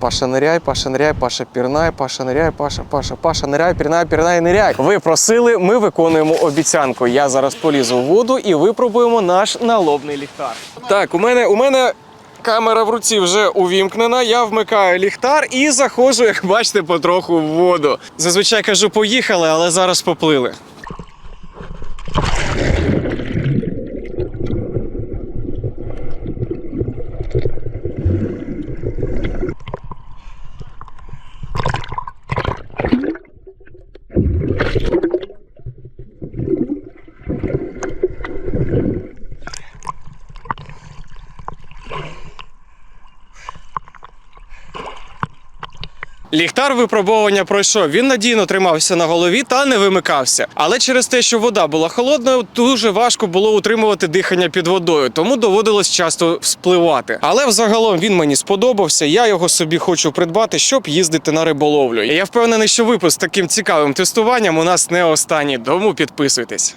Паша ниряй, Паша ниряй, Паша пірнай, Паша ниряй, Паша, Паша, Паша ниряй, пірнай, пірнай, ниряй. Ви просили, ми виконуємо обіцянку. Я зараз полізу в воду і випробуємо наш налобний ліхтар. Так, у мене у мене. Камера в руці вже увімкнена. Я вмикаю ліхтар і заходжу, як бачите, потроху в воду. Зазвичай кажу, поїхали, але зараз поплили. Thank you. Ліхтар випробовування пройшов. Він надійно тримався на голові та не вимикався. Але через те, що вода була холодною, дуже важко було утримувати дихання під водою, тому доводилось часто вспливати. Але взагалом він мені сподобався. Я його собі хочу придбати, щоб їздити на риболовлю. Я впевнений, що випуск таким цікавим тестуванням у нас не останній. Тому підписуйтесь.